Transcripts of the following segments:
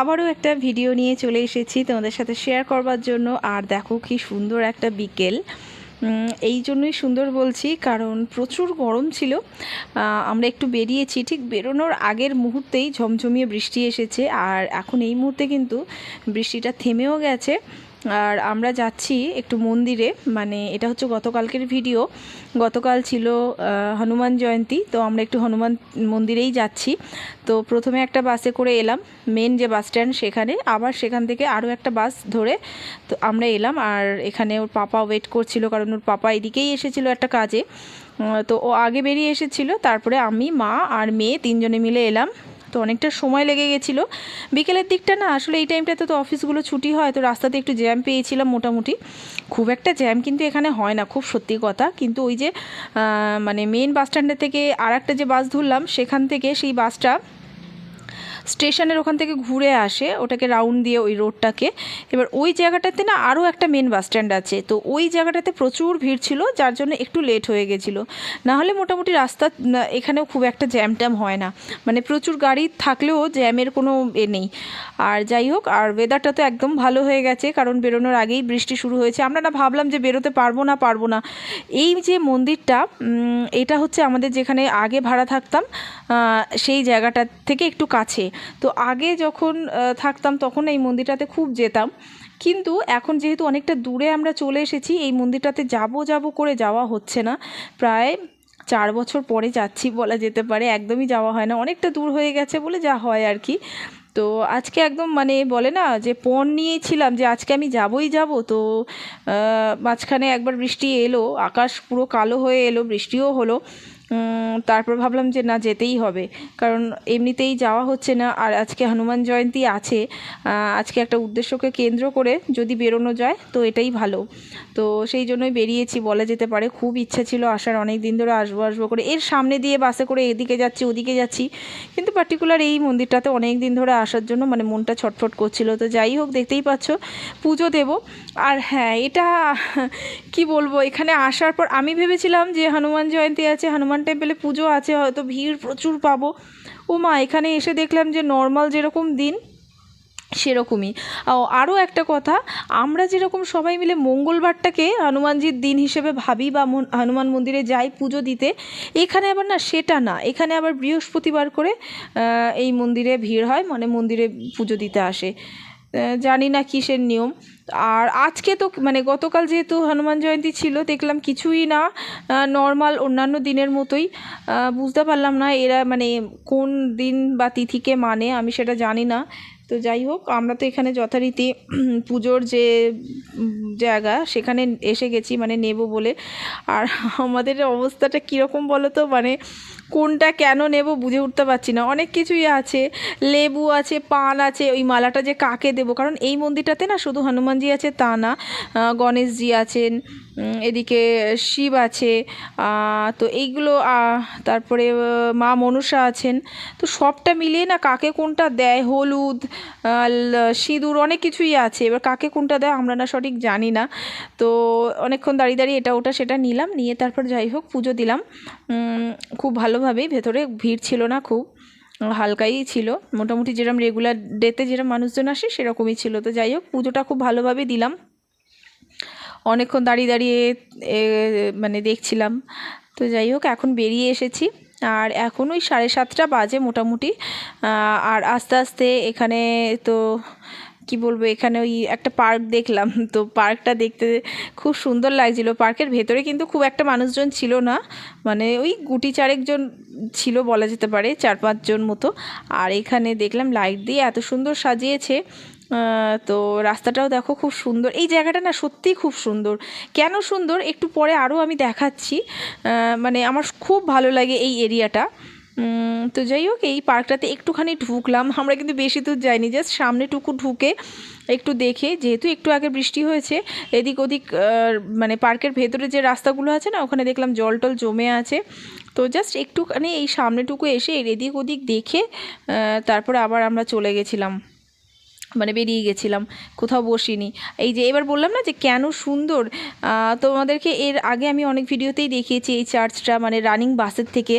আবারও একটা ভিডিও নিয়ে চলে এসেছি তোমাদের সাথে শেয়ার করবার জন্য। আর দেখো কি সুন্দর একটা বিকেল। এই জন্যই সুন্দর বলছি, কারণ প্রচুর গরম ছিল। আমরা একটু বেরিয়েছি, ঠিক বেরোনোর আগের মুহূর্তেই ঝমঝমিয়ে বৃষ্টি এসেছে। আর এখন এই মুহূর্তে কিন্তু বৃষ্টিটা থেমেও গেছে। আর আমরা যাচ্ছি একটু মন্দিরে মানে এটা হচ্ছে গতকালকের ভিডিও। গতকাল ছিল হনুমান জয়ন্তী, তো আমরা একটু হনুমান মন্দিরেই যাচ্ছি। তো প্রথমে একটা বাসে করে এলাম মেন যে বাস স্ট্যান্ড সেখানে, আবার সেখান থেকে আরও একটা বাস ধরে তো আমরা এলাম। আর এখানে ওর পাপা ওয়েট করছিল, কারণ ওর পাপা এদিকেই এসেছিল একটা কাজে। তো ও আগে বেরিয়ে এসেছিল, তারপরে আমি, মা আর মেয়ে তিনজনে মিলে এলাম। তো অনেকটা সময় লেগে গেছিল। বিকেলের দিকটা না, আসলে এই টাইমটাতে তো অফিসগুলো ছুটি হয়, তো রাস্তাতে একটু জ্যাম পেয়েছিলাম মোটামুটি। খুব একটা জ্যাম কিন্তু এখানে হয় না, খুব সত্যি কথা। কিন্তু ওই যে মানে মেন বাস স্ট্যান্ডের থেকে আর একটা যে বাস ধরলাম, সেখান থেকে সেই বাসটা স্টেশনের ওখান থেকে ঘুরে আসে, ওটাকে রাউন্ড দিয়ে ওই রোডটাকে এবার ওই জায়গাটাতে না আরও একটা মেন বাস স্ট্যান্ড আছে। তো ওই জায়গাটাতে প্রচুর ভিড় ছিল, যার জন্য একটু লেট হয়ে গেছিল। না হলে মোটামুটি রাস্তা এখানেও খুব একটা জ্যাম ট্যাম হয় না। মানে প্রচুর গাড়ি থাকলেও জ্যামের কোনো এ নেই। আর যাই হোক, আর ওয়েদারটা তো একদম ভালো হয়ে গেছে, কারণ বেরোনোর আগেই বৃষ্টি শুরু হয়েছে। আমরা না ভাবলাম যে বেরোতে পারব না পারব না। এই যে মন্দিরটা এটা হচ্ছে আমাদের যেখানে আগে ভাড়া থাকতাম সেই জায়গাটা থেকে একটু কাছে। তো আগে যখন থাকতাম তখন এই মন্দিরটাতে খুব যেতাম। কিন্তু এখন যেহেতু অনেকটা দূরে আমরা চলে এসেছি, এই মন্দিরটাতে যাব যাব করে যাওয়া হচ্ছে না। প্রায় চার বছর পরে যাচ্ছি বলা যেতে পারে, একদমই যাওয়া হয় না। অনেকটা দূর হয়ে গেছে বলে যা হয় আর কি। তো আজকে একদম মানে বলে না যে পণ নিয়েছিলাম যে আজকে আমি যাবই যাব। তো মাঝখানে একবার বৃষ্টি এলো, আকাশ পুরো কালো হয়ে এলো, বৃষ্টিও হলো। তারপর ভাবলাম যে না, যেতেই হবে। কারণ এমনিতেই যাওয়া হচ্ছে না, আর আজকে হনুমান জয়ন্তী আছে। আজকে একটা উদ্দেশ্যকে কেন্দ্র করে যদি বেরোনো যায়, তো এটাই ভালো। তো সেই জন্যই বেরিয়েছি, বলা যেতে পারে খুব ইচ্ছা ছিল আসার, অনেক দিন ধরে আসব আসব করে। এর সামনে দিয়ে বাসে করে এদিকে যাচ্ছি, ওদিকে যাচ্ছি। কিন্তু পার্টিকুলার এই মন্দিরটাতে অনেক দিন ধরে আসার জন্য মানে মনটা ছটফট করছিল। তো যাই হোক, দেখতেই পাচ্ছ, পুজো দেব। আর হ্যাঁ এটা কি বলব, এখানে আসার পর আমি ভেবেছিলাম যে হনুমান জয়ন্তী আছে, হনুমান টেম্পলে পুজো আছে, হয়তো ভিড় প্রচুর পাবো। ও মা এখানে এসে দেখলাম যে নর্মাল যেরকম দিন, সেরকমই। আরও একটা কথা, আমরা যেরকম সবাই মিলে মঙ্গলবারটাকে হনুমানজির দিন হিসেবে ভাবি বা মন- হনুমান মন্দিরে যাই পুজো দিতে, এখানে আবার না সেটা না, এখানে আবার বৃহস্পতিবার করে এই মন্দিরে ভিড় হয় মানে মন্দিরে পুজো দিতে আসে। জানি না কিসের নিয়ম। আর আজকে তো মানে গতকাল যেহেতু হনুমান জয়ন্তী ছিল, দেখলাম কিছুই না নর্মাল অন্যান্য দিনের মতোই। বুঝতে পারলাম না এরা মানে কোন দিন বা তিথিকে মানে আমি সেটা জানি না। তো যাই হোক, আমরা তো এখানে যথারীতি পুজোর যে জায়গা, সেখানে এসে গেছি মানে নেব বলে। আর আমাদের অবস্থাটা কীরকম বলো তো? মানে কোনটা কেন নেব বুঝে উঠতে পারছি না। অনেক কিছুই আছে। লেবু আছে, পান আছে, ওই মালাটা যে কাকে দেবো? কারণ এই মন্দিরটাতে না শুধু হনুমানজি আছে, তা না। গণেশজি আছেন এদিকে শিব আছে তো এইগুলো তারপরে মা মনসা আছেন। তো সবটা মিলিয়ে না কাকে কোনটা দেয়? হলুদ সিঁদুর, অনেক কিছুই আছে। এবার কাকে কোনটা দেয় আমরা না সঠিক জানি না। তো অনেকক্ষণ দাঁড়িয়ে দাঁড়িয়ে এটা ওটা সেটা নিলাম। নিয়ে তারপর যাই হোক, পুজো দিলাম। খুব খুব ভালোভাবেই ভেতরে ভিড় ছিল না খুব, হালকাই ছিল। মোটামুটি যেরকম রেগুলার ডেতে যেরকম মানুষজন আসে সেরকমই ছিল। তো যাই হোক, পুজোটা খুব ভালোভাবে দিলাম। অনেকক্ষণ দাঁড়িয়ে দাঁড়িয়ে মানে দেখছিলাম। তো যাই হোক, এখন বেরিয়ে এসেছি। আর এখন ওই সাড়ে সাতটা বাজে মোটামুটি। আর আস্তে আস্তে এখানে তো কি বলব, এখানে ওই একটা পার্ক দেখলাম। তো পার্কটা দেখতে খুব সুন্দর লাগছিল। পার্কের ভেতরে কিন্তু খুব একটা মানুষজন ছিল না। মানে ওই গুটি চারেকজন ছিল বলা যেতে পারে, চার পাঁচজন মতো। আর এখানে দেখলাম লাইট দিয়ে এত সুন্দর সাজিয়েছে। তো রাস্তাটাও দেখো খুব সুন্দর। এই জায়গাটা না সত্যিই খুব সুন্দর। কেন সুন্দর? একটু পরে আরও আমি দেখাচ্ছি। মানে আমার খুব ভালো লাগে এই এরিয়াটা। তো যাই হোক, এই পার্কটাতে একটুখানি ঢুকলাম। আমরা কিন্তু বেশি দূর যাইনি জাস্ট সামনেটুকু ঢুকে একটু দেখে, যেহেতু একটু আগে বৃষ্টি হয়েছে, এদিক ওদিক মানে পার্কের ভেতরে যে রাস্তাগুলো আছে না, ওখানে দেখলাম জল টল জমে আছে। তো জাস্ট একটুখানি এই সামনেটুকু এসে এদিক ওদিক দেখে তারপরে আবার আমরা চলে গেছিলাম। মানে বেরিয়ে গেছিলাম, কোথাও বসিনি। এই যে এবার বললাম না যে কেন সুন্দর? তোমাদেরকে এর আগে আমি অনেক ভিডিওতেই দেখিয়েছি এই চার্চটা মানে রানিং বাসের থেকে।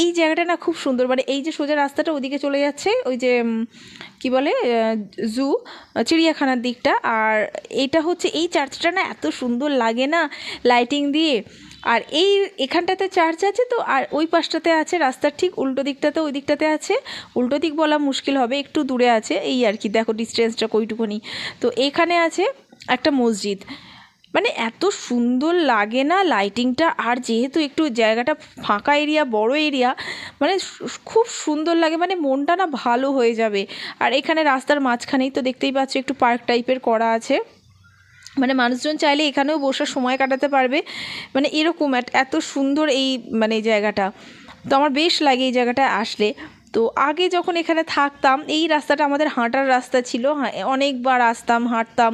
এই জায়গাটা না খুব সুন্দর মানে এই যে সোজা রাস্তাটা ওদিকে চলে যাচ্ছে, ওই যে কি বলে জু, চিড়িয়াখানার দিকটা। আর এটা হচ্ছে, এই চার্চটা না এত সুন্দর লাগে না, লাইটিং দিয়ে। আর এই এখানটাতে চার্চ আছে তো, আর ওই পাশটাতে আছে, রাস্তার ঠিক উল্টো দিকটাতে ওই দিকটাতে আছে। উল্টো দিক বলা মুশকিল হবে, একটু দূরে আছে, এই আর কি, দেখো ডিস্টেন্সটা কইটুকুনি। তো এখানে আছে একটা মসজিদ। মানে এত সুন্দর লাগে না লাইটিংটা আর যেহেতু একটু জায়গাটা ফাঁকা এরিয়া বড় এরিয়া মানে খুব সুন্দর লাগে মানে মনটা না ভালো হয়ে যাবে। আর এখানে রাস্তার মাঝখানেই তো দেখতেই পাচ্ছ, একটু পার্ক টাইপের করা আছে। মানে মানুষজন চাইলে এখানেও বসে সময় কাটাতে পারবে। মানে এরকম এত- এত সুন্দর এই মানে জায়গাটা। তো আমার বেশ লাগে এই জায়গাটা আসলে। তো আগে যখন এখানে থাকতাম এই রাস্তাটা আমাদের হাঁটার রাস্তা ছিল। হ্যাঁ, অনেকবার আসতাম হাঁটতাম।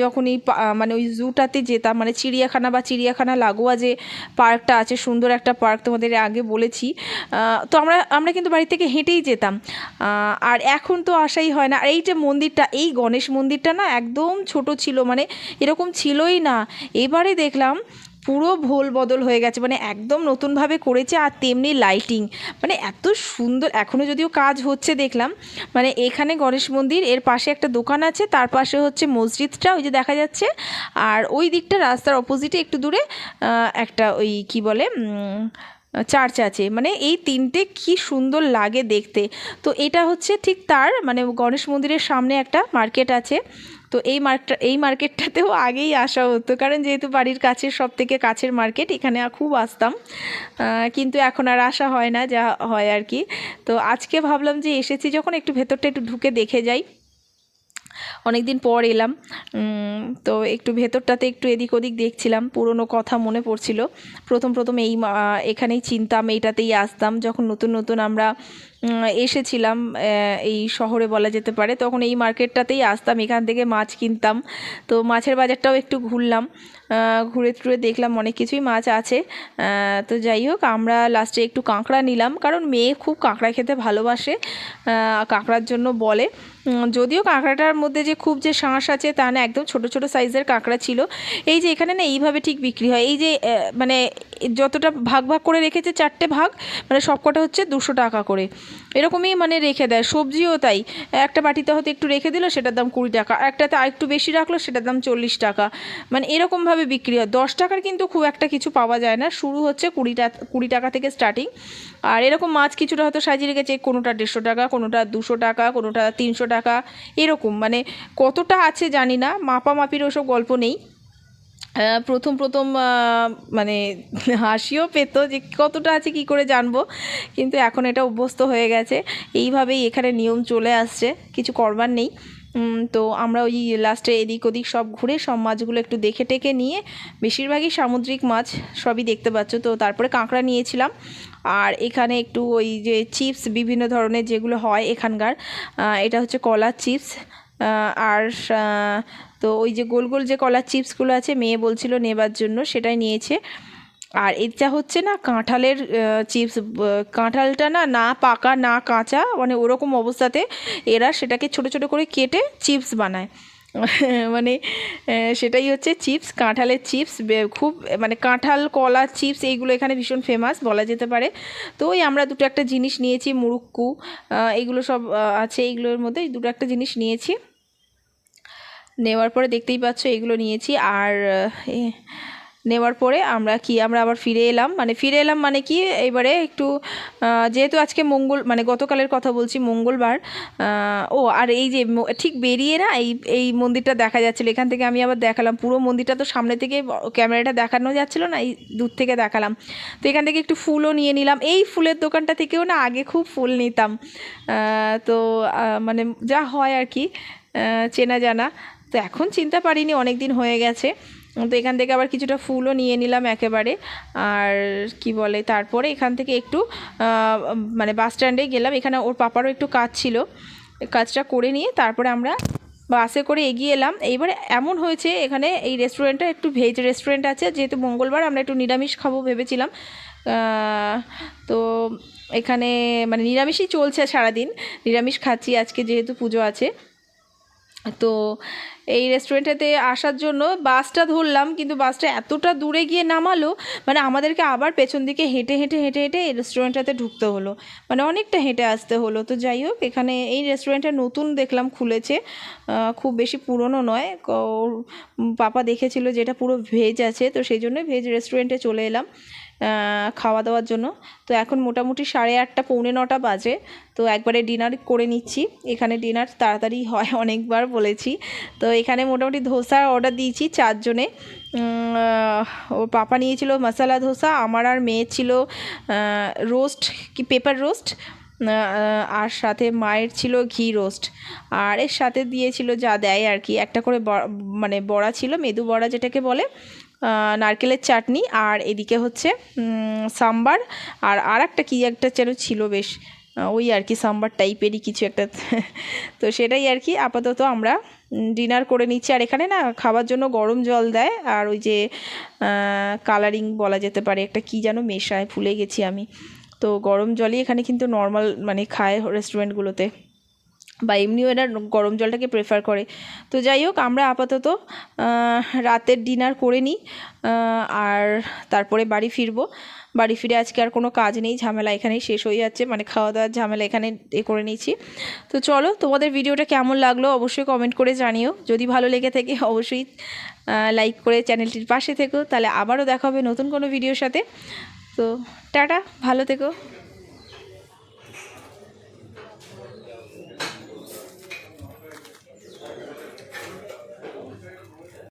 যখন এই মানে ওই জুটাতে যেতাম মানে চিড়িয়াখানা বা চিড়িয়াখানা লাগোয়া যে পার্কটা আছে সুন্দর একটা পার্ক তোমাদের আগে বলেছি। তো আমরা আমরা কিন্তু বাড়ি থেকে হেঁটেই যেতাম। আর এখন তো আসাই হয় না। আর এই যে মন্দিরটা এই গণেশ মন্দিরটা না একদম ছোট ছিল মানে এরকম ছিলই না। এবারে দেখলাম পুরো ভোল বদল হয়ে গেছে। মানে একদম নতুনভাবে করেছে আর তেমনি লাইটিং মানে এত সুন্দর এখনও যদিও কাজ হচ্ছে দেখলাম। মানে এখানে গণেশ মন্দির, এর পাশে একটা দোকান আছে, তার পাশে হচ্ছে মসজিদটা, ওই যে দেখা যাচ্ছে। আর ওই দিকটা রাস্তার অপোজিটে একটু দূরে একটা ওই কি বলে চার্চ আছে। মানে এই তিনটে কি সুন্দর লাগে দেখতে। তো এটা হচ্ছে ঠিক তার মানে গণেশ মন্দিরের সামনে একটা মার্কেট আছে। তো এই মার্কটা, এই মার্কেটটাতেও আগেই আসা হতো। কারণ যেহেতু বাড়ির কাছের সব থেকে কাছের মার্কেট, এখানে খুব আসতাম। কিন্তু এখন আর আসা হয় না, যা হয় আর কি। তো আজকে ভাবলাম যে এসেছি যখন একটু ভেতরটা একটু ঢুকে দেখে যাই। অনেক দিন পর এলাম। তো একটু ভেতরটাতে একটু এদিক ওদিক দেখছিলাম। পুরনো কথা মনে পড়ছিল। প্রথম প্রথম এই এখানেই চিনতাম, এইটাতেই আসতাম। যখন নতুন নতুন আমরা এসেছিলাম এই শহরে বলা যেতে পারে। তখন এই মার্কেটটাতেই আসতাম, এখান থেকে মাছ কিনতাম। তো মাছের বাজারটাও একটু ঘুরলাম। ঘুরে টুরে দেখলাম অনেক কিছুই মাছ আছে। তো যাই হোক, আমরা লাস্টে একটু কাঁকড়া নিলাম। কারণ মেয়ে খুব কাঁকড়া খেতে ভালোবাসে কাঁকড়ার জন্য বলে। যদিও কাঁকড়াটার মধ্যে যে খুব যে শাঁস আছে তা না, একদম ছোট ছোট সাইজের কাঁকড়া ছিল। এই যে এখানে না এইভাবে ঠিক বিক্রি হয়। এই যে মানে যতটা ভাগ ভাগ করে রেখেছে চারটে ভাগ মানে সবকটা হচ্ছে দুশো টাকা করে। এরকমই মানে রেখে দেয়। সবজিও তাই। একটা বাটিতে হয়তো একটু রেখে দিল, সেটার দাম কুড়ি টাকা। একটাতে একটু বেশি রাখল, সেটার দাম চল্লিশ টাকা। মানে এরকমভাবে বিক্রি হয়। দশ টাকার কিন্তু খুব একটা কিছু পাওয়া যায় না। শুরু হচ্ছে কুড়ি টাকা কুড়ি টাকা থেকে স্টার্টিং। আর এরকম মাছ কিছুটা হয়তো সাজিয়ে রেখেছে, কোনোটা দেড়শো টাকা, কোনোটা দুশো টাকা, কোনোটা তিনশো টাকা, এরকম। মানে কতটা আছে জানি না, মাপামাপির ওসব গল্প নেই। প্রথম প্রথম মানে হাসিও পেত যে কতটা আছে কি করে জানব, কিন্তু এখন এটা অভ্যস্ত হয়ে গেছে। এইভাবেই এখানে নিয়ম চলে আসছে, কিছু করবার নেই। তো আমরা ওই লাস্টে এদিক ওদিক সব ঘুরে সব মাছগুলো একটু দেখে টেকে নিয়ে, বেশিরভাগই সামুদ্রিক মাছ সবই দেখতে পাচ্ছ। তো তারপরে কাঁকড়া নিয়েছিলাম। আর এখানে একটু ওই যে চিপস বিভিন্ন ধরনের যেগুলো হয় এখানকার এটা হচ্ছে কলার চিপস আর তো ওই যে গোল গোল যে কলার চিপসগুলো আছে, মেয়ে বলছিল নেবার জন্য সেটাই নিয়েছে। আর এটা হচ্ছে না কাঁঠালের চিপস কাঁঠালটা না না পাকা, না কাঁচা মানে ওরকম অবস্থাতে এরা সেটাকে ছোট ছোট করে কেটে চিপস বানায়। মানে সেটাই হচ্ছে চিপস, কাঁঠালের চিপস খুব মানে কাঁঠাল, কলা, চিপস এইগুলো এখানে ভীষণ ফেমাস বলা যেতে পারে। তো ওই আমরা দুটো একটা জিনিস নিয়েছি, মুরুক্কু এইগুলো সব আছে এইগুলোর মধ্যে দুটো একটা জিনিস নিয়েছি। নেওয়ার পরে দেখতেই পাচ্ছ এগুলো নিয়েছি, আর নেওয়ার পরে আমরা কি, আমরা আবার ফিরে এলাম। মানে ফিরে এলাম মানে কি, এবারে একটু যেহেতু আজকে মঙ্গল মানে গতকালের কথা বলছি, মঙ্গলবার ও, আর এই যে ঠিক বেরিয়ে না এই এই মন্দিরটা দেখা যাচ্ছিল। এখান থেকে আমি আবার দেখালাম। পুরো মন্দিরটা তো সামনে থেকে ক্যামেরাটা দেখানো যাচ্ছিল না, এই দূর থেকে দেখালাম। তো এখান থেকে একটু ফুলও নিয়ে নিলাম। এই ফুলের দোকানটা থেকেও না আগে খুব ফুল নিতাম। তো মানে যা হয় আর কি চেনা জানা। তো এখন চিনতে পারিনি অনেক দিন হয়ে গেছে। তো এখান থেকে আবার কিছুটা ফুলও নিয়ে নিলাম একেবারে। আর কি বলে, তারপরে এখান থেকে একটু মানে বাস স্ট্যান্ডে গেলাম। এখানে ওর পাপারও একটু কাজ ছিল। কাজটা করে নিয়ে তারপরে আমরা বাসে করে এগিয়ে এলাম। এইবারে এমন হয়েছে, এখানে এই রেস্টুরেন্টটা একটু ভেজ রেস্টুরেন্ট আছে। যেহেতু মঙ্গলবার আমরা একটু নিরামিষ খাব ভেবেছিলাম। তো এখানে মানে নিরামিষই চলছে সারাদিন। নিরামিষ খাচ্ছি, আজকে যেহেতু পুজো আছে। তো এই রেস্টুরেন্টেতে আসার জন্য বাসটা ধরলাম, কিন্তু বাসটা এতটা দূরে গিয়ে নামালো মানে আমাদেরকে আবার পেছন দিকে হেঁটে হেঁটে হেঁটে হেঁটে এই রেস্টুরেন্টটাতে ঢুকতে হলো। মানে অনেকটা হেঁটে আসতে হলো। তো যাই হোক, এখানে এই রেস্টুরেন্টটা নতুন দেখলাম খুলেছে। খুব বেশি পুরনো নয়। পাপা দেখেছিল যেটা পুরো ভেজ আছে, তো সেই জন্যই ভেজ রেস্টুরেন্টে চলে এলাম। খাওয়া দাওয়ার জন্য। তো এখন মোটামুটি সাড়ে আটটা, পৌনে নটা বাজে। তো একবারে ডিনার করে নিচ্ছি। এখানে ডিনার তাড়াতাড়ি হয় অনেকবার বলেছি। তো এখানে মোটামুটি ধোসা অর্ডার দিয়েছি চারজনে। ও পাপা নিয়েছিল মশলা ধোসা, আমার আর মেয়ের ছিল রোস্ট কি পেপার রোস্ট আর সাথে মায়ের ছিল ঘি রোস্ট আর এর সাথে দিয়েছিল যা দেয় আর কি। একটা করে মানে বড়া ছিল, মেদু বড়া যেটাকে বলে। নারকেলের চাটনি আর এদিকে হচ্ছে সাম্বার। আর আর একটা কী একটা যেন ছিল বেশ ওই আর কি সাম্বার টাইপেরই কিছু একটা। তো সেটাই আর কি, আপাতত আমরা ডিনার করে নিচ্ছি। আর এখানে না খাবার জন্য গরম জল দেয়, আর ওই যে কালারিং বলা যেতে পারে, একটা কী যেন মেশায়, ভুলে গেছি আমি। তো গরম জলই এখানে কিন্তু নর্মাল মানে খায় রেস্টুরেন্টগুলোতে বা এমনিও এরা গরম জলটাকে প্রেফার করে। তো যাই হোক, আমরা আপাতত রাতের ডিনার করে নিই আর তারপরে বাড়ি ফিরবো। বাড়ি ফিরে আজকে আর কোনো কাজ নেই, ঝামেলা এখানেই শেষ হয়ে যাচ্ছে মানে খাওয়া দাওয়ার ঝামেলা এখানে এ করে নিয়েছি। তো চলো, তোমাদের ভিডিওটা কেমন লাগল অবশ্যই কমেন্ট করে জানিও। যদি ভালো লেগে থাকে, অবশ্যই লাইক করে চ্যানেলটির পাশে থেকো। তাহলে আবারও দেখা হবে নতুন কোনো ভিডিওর সাথে। তো টাটা, ভালো থেকো।